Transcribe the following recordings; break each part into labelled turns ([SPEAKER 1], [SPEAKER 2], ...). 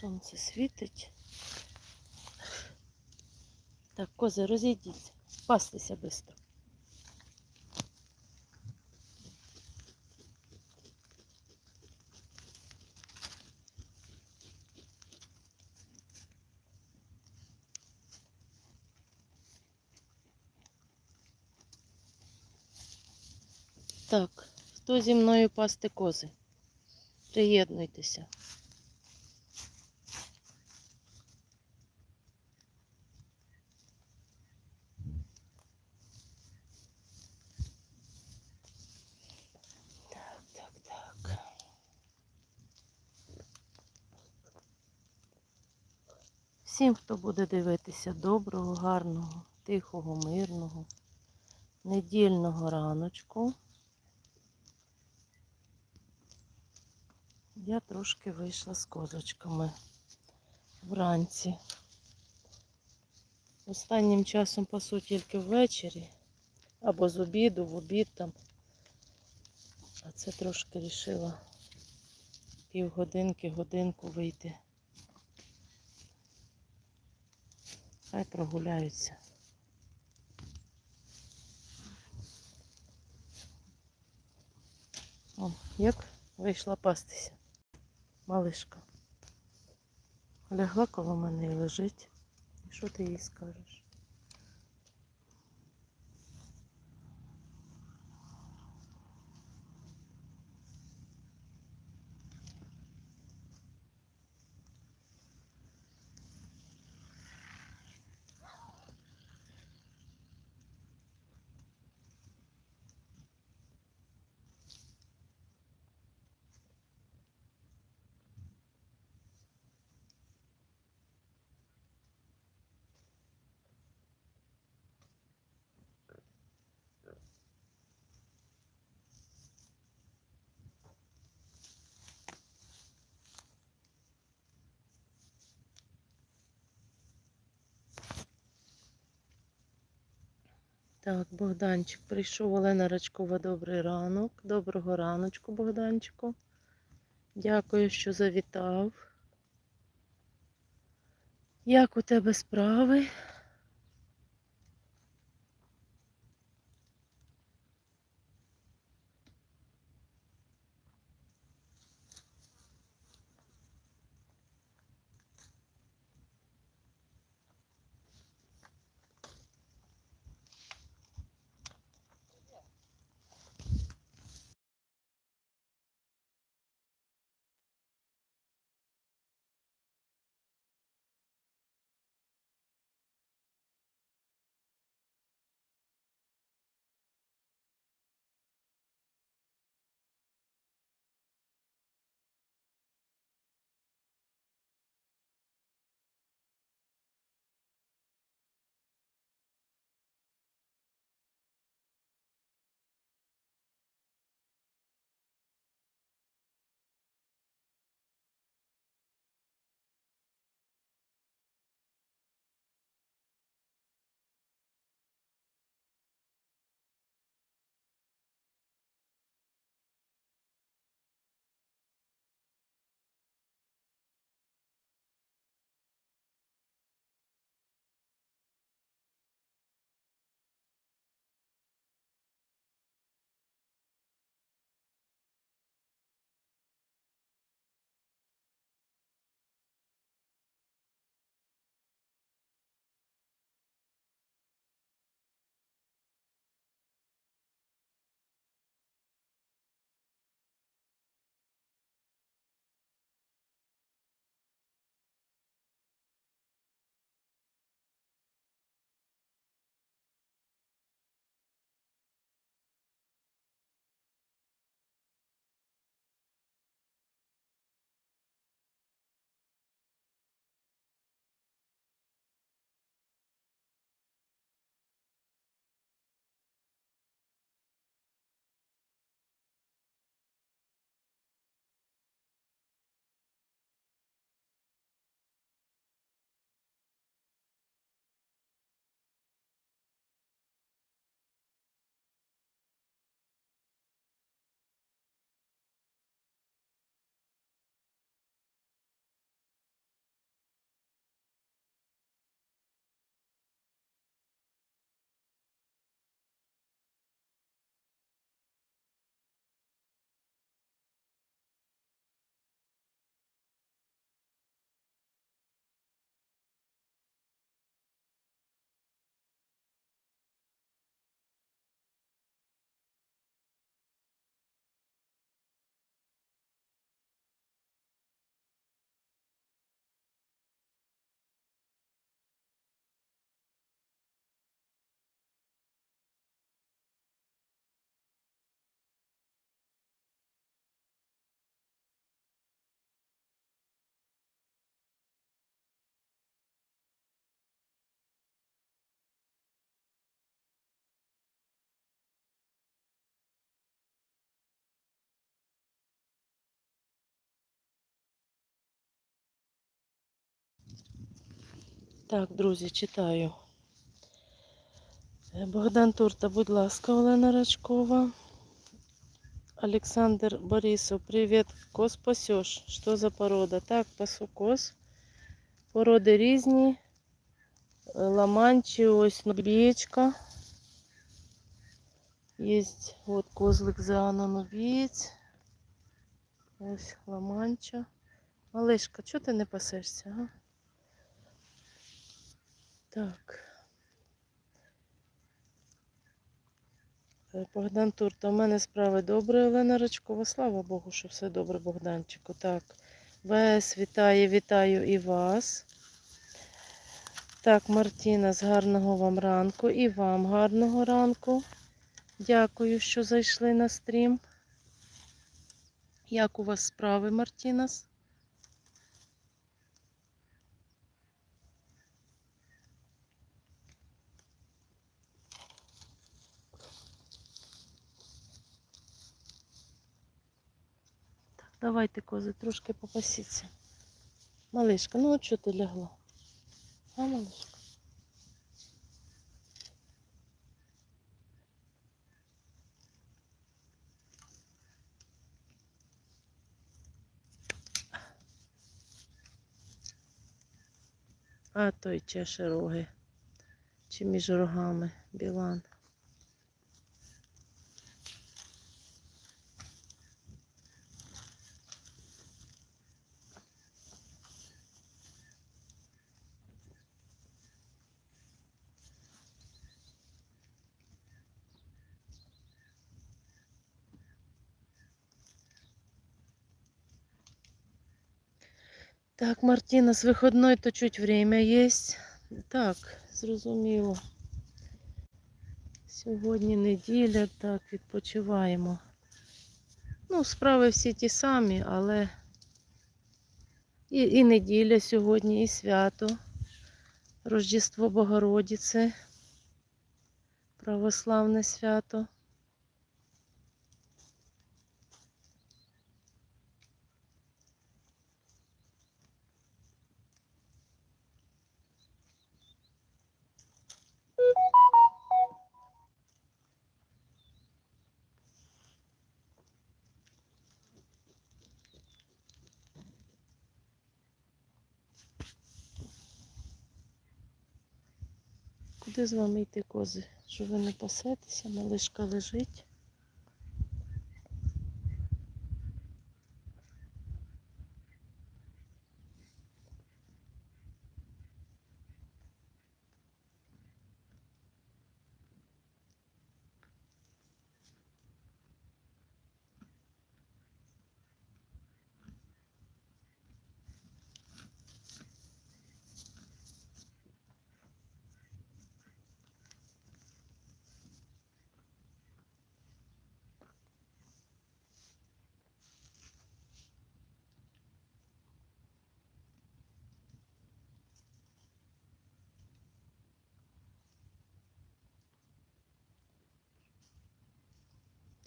[SPEAKER 1] Сонце світить. Так, кози, розійдіться. Пастися швидко. Так, хто зі мною пасти кози? Приєднуйтеся. Так, так, так. Всім, хто буде дивитися доброго, гарного, тихого, мирного, недільного раночку. Я трошки вийшла з козочками вранці. Останнім часом пасу тільки ввечері або з обіду, в обід там. А це трошки рішила півгодинки, годинку вийти. Хай прогуляються. О, як вийшла пастися. Малишка. Лягла коло мене і лежить. І що ти їй скажеш? Так, Богданчик прийшов Олена Рачкова. Добрий ранок. Доброго раночку, Богданчику. Дякую, що завітав. Як у тебе справи? Так, друзі, читаю. Е, Богдан Турта, будь ласка, Олена Рачкова. Александр Борисов, привет. Коз пасешь. Що за порода? Так, пасу коз. Породи різні. Е, Ламанчі, ось нубієчка. Є от козлик Зеана Нубієць. Ось ламанча. Малишка, чого ти не пасешся, а? Так. Е, Богдан Турта, у мене справи добре, Олена Рачкова. Слава Богу, що все добре, Богданчику. Так. ВС вітає, вітаю і вас. Так, Мартіна, з гарного вам ранку і вам гарного ранку. Дякую, що зайшли на стрім. Як у вас справи, Мартінас? Давайте, кози, трошки попасіться. Малишка, ну от що ти лягла? А, малишка? А той чеше роги. Чи між рогами Білан. Так, Мартина, с выходной то чуть время есть. Так, зрозуміло. Сьогодні неділя, так, відпочиваємо. Ну, справи всі ті самі, але і, і неділя сьогодні, і свято. Рождество Богородиці. Православне свято. Куди з вами йти, кози? Що ви не пасетеся, малишка лежить.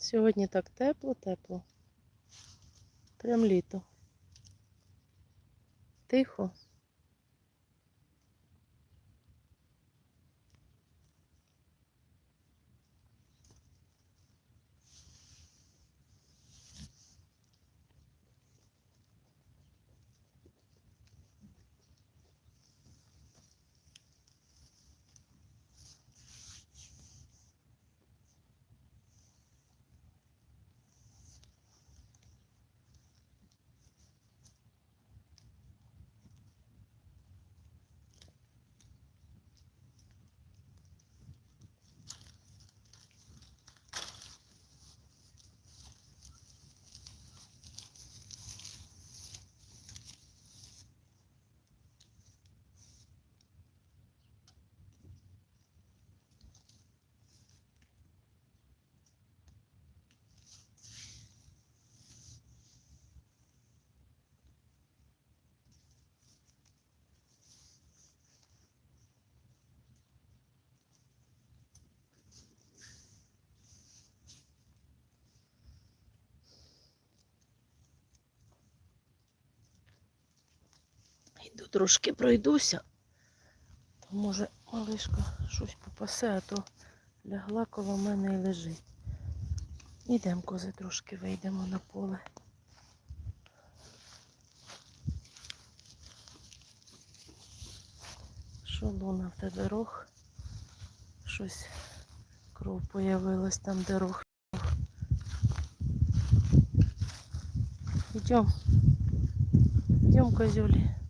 [SPEAKER 1] Сьогодні так тепло, тепло. Прям літо. Тихо. Йду трошки пройдуся. може малишка щось попасе, а то лягла коло мене і лежить. Ідемо, кози, трошки вийдемо на поле. Що луна в тебе рог? Щось кров появилась там, де рог. Йдем. Йдем, козюлі.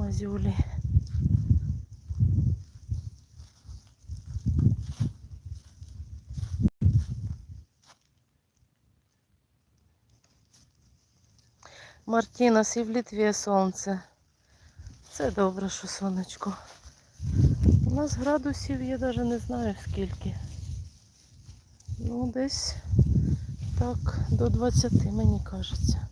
[SPEAKER 1] Мазюлі. Мартіна, і в Літві сонце. Це добре, що сонечко. У нас градусів я навіть не знаю скільки. Ну, десь так, до 20, мені кажеться.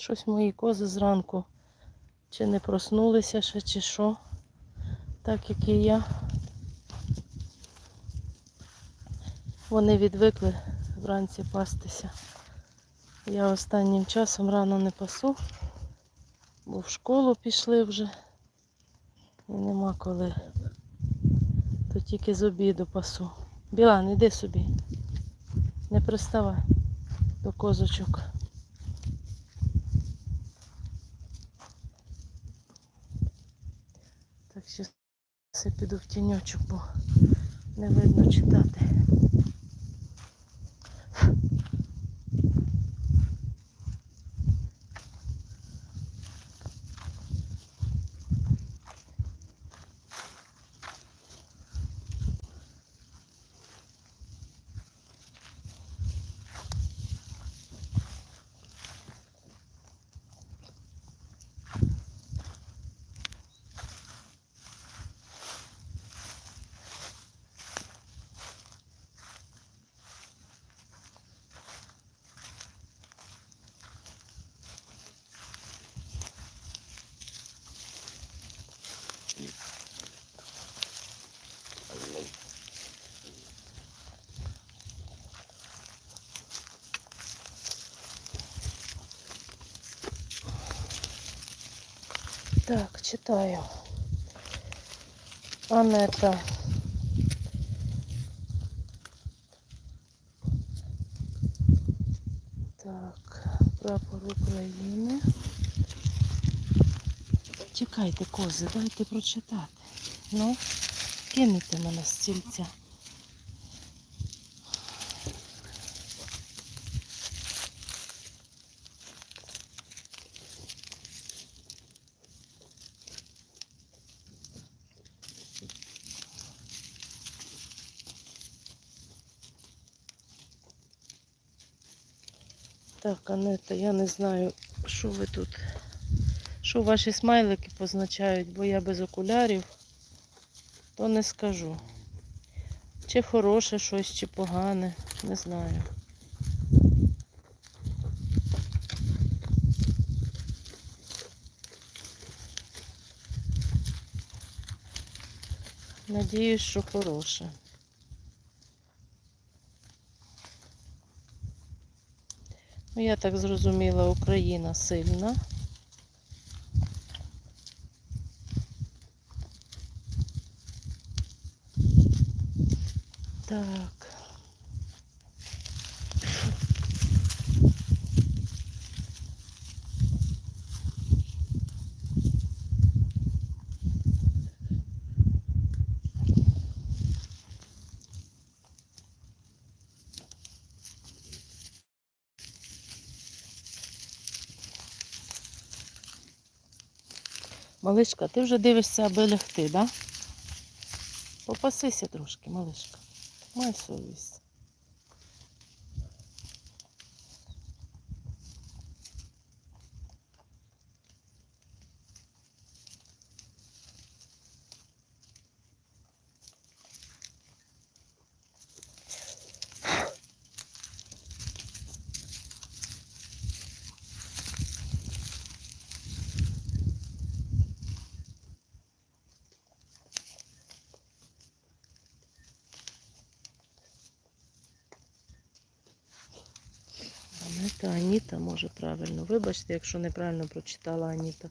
[SPEAKER 1] Щось мої кози зранку чи не проснулися ще, чи що. Так як і я. Вони відвикли вранці пастися. Я останнім часом рано не пасу, бо в школу пішли вже. І нема коли. То тільки з обіду пасу. Білан, іди собі. Не приставай до козочок. Так ще все піду в тіньочок, бо не видно читати. Так, читаю. Анета. Так, прапор України. Чекайте, кози, дайте прочитати. Ну, кинете мене стільця. Так, Анета, я не знаю, що ви тут. Що ваші смайлики позначають, бо я без окулярів, то не скажу. Чи хороше щось, чи погане, не знаю. Надіюсь, що хороше. Ну, я так зрозуміла, Україна сильна. Так. Малишка, ти вже дивишся, аби лягти, да? Попасися трошки, малишка. Май совість. Аніта, може правильно. Вибачте, якщо неправильно прочитала Аніта.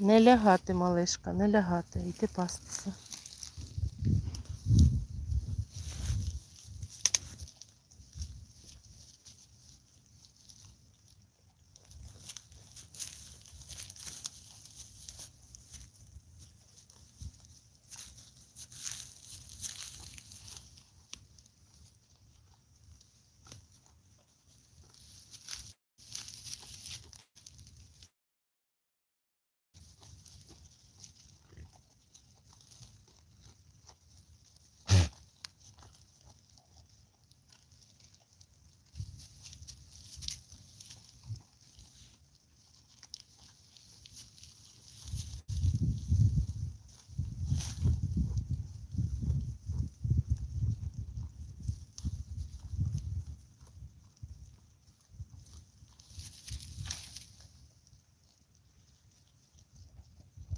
[SPEAKER 1] Не лягати, малишка, не лягати, йти пастися.